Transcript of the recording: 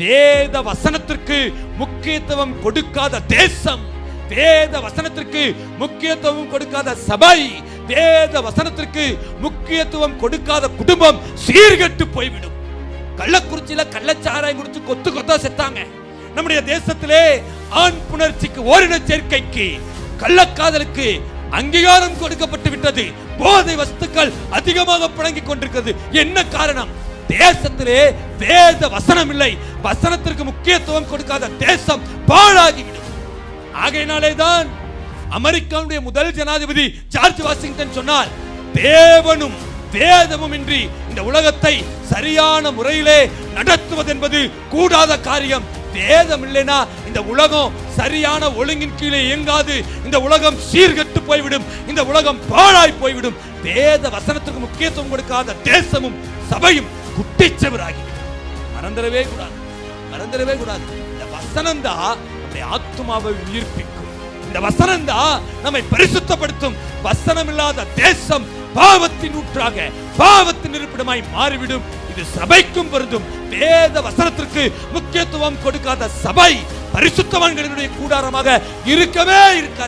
வேத வசனத்திற்கு முக்கியத்துவம் கொடுக்காத தேசம். வேத வசனத்திற்கு முக்கியத்துவம் கொடுக்காத சபை. வேத வசனத்திற்கு முக்கியத்துவம் கொடுக்காத குடும்பம் சீர்கெட்டு போய்விடும். கள்ளக்குறிச்சியில கள்ளச்சாராயம் குடிச்சு கொத்து கொத்தா செத்தாங்க. நம்முடைய தேசத்திலே ஆண் புணர்ச்சிக்கு ஓரின சேர்க்கைக்கு கள்ளக்காதலுக்கு அங்கீகாரம் கொடுக்கப்பட்டு விட்டது. போதை வஸ்துக்கள் அதிகமாக புழங்கிக் கொண்டிருக்கிறது. என்ன காரணம்? தேசத்திலே வேத வசனம் இல்லை வசனத்திற்கு முக்கியத்துவம் கொடுக்காத தேசம் பாழாகிவிடும். ஆகையினாலே தான் அமெரிக்காவுடைய முதல் ஜனாதிபதி ஜார்ஜ் வாஷிங்டன் சொன்னார் தேவனும் வேதமும் இன்றி இந்த உலகத்தை சரியான முறையிலே நடத்துவது என்பது கூடாத காரியம். வேதம் இல்லைனா இந்த உலகம் சரியான ஒழுங்கின் கீழே இயங்காது. இந்த உலகம் சீர்கெட்டு போய்விடும். இந்த உலகம் பாழாய் போய்விடும். வேத வசனத்துக்கு முக்கியத்துவம் கொடுக்காத தேசமும் சபையும் குட்டிச்சவராகி. மறந்துடவே கூடாது. மறந்துடவே கூடாது. இந்த வசனம் தான் நம்முடைய ஆத்மாவை உயிர்ப்பிக்கும். இந்த வசனம் தான் நம்மை பரிசுத்தப்படுத்தும். வசனம் இல்லாத தேசம் பாவத்தின் ஊற்றாக பாவத்தின் இருப்பிடமாய் மாறிவிடும். இது சபைக்கும் பொருந்தும். வேத வசனத்திற்கு முக்கியத்துவம் கொடுக்காத சபை பரிசுத்தவான்களினுடைய கூடாரமாக இருக்கவே இருக்காது.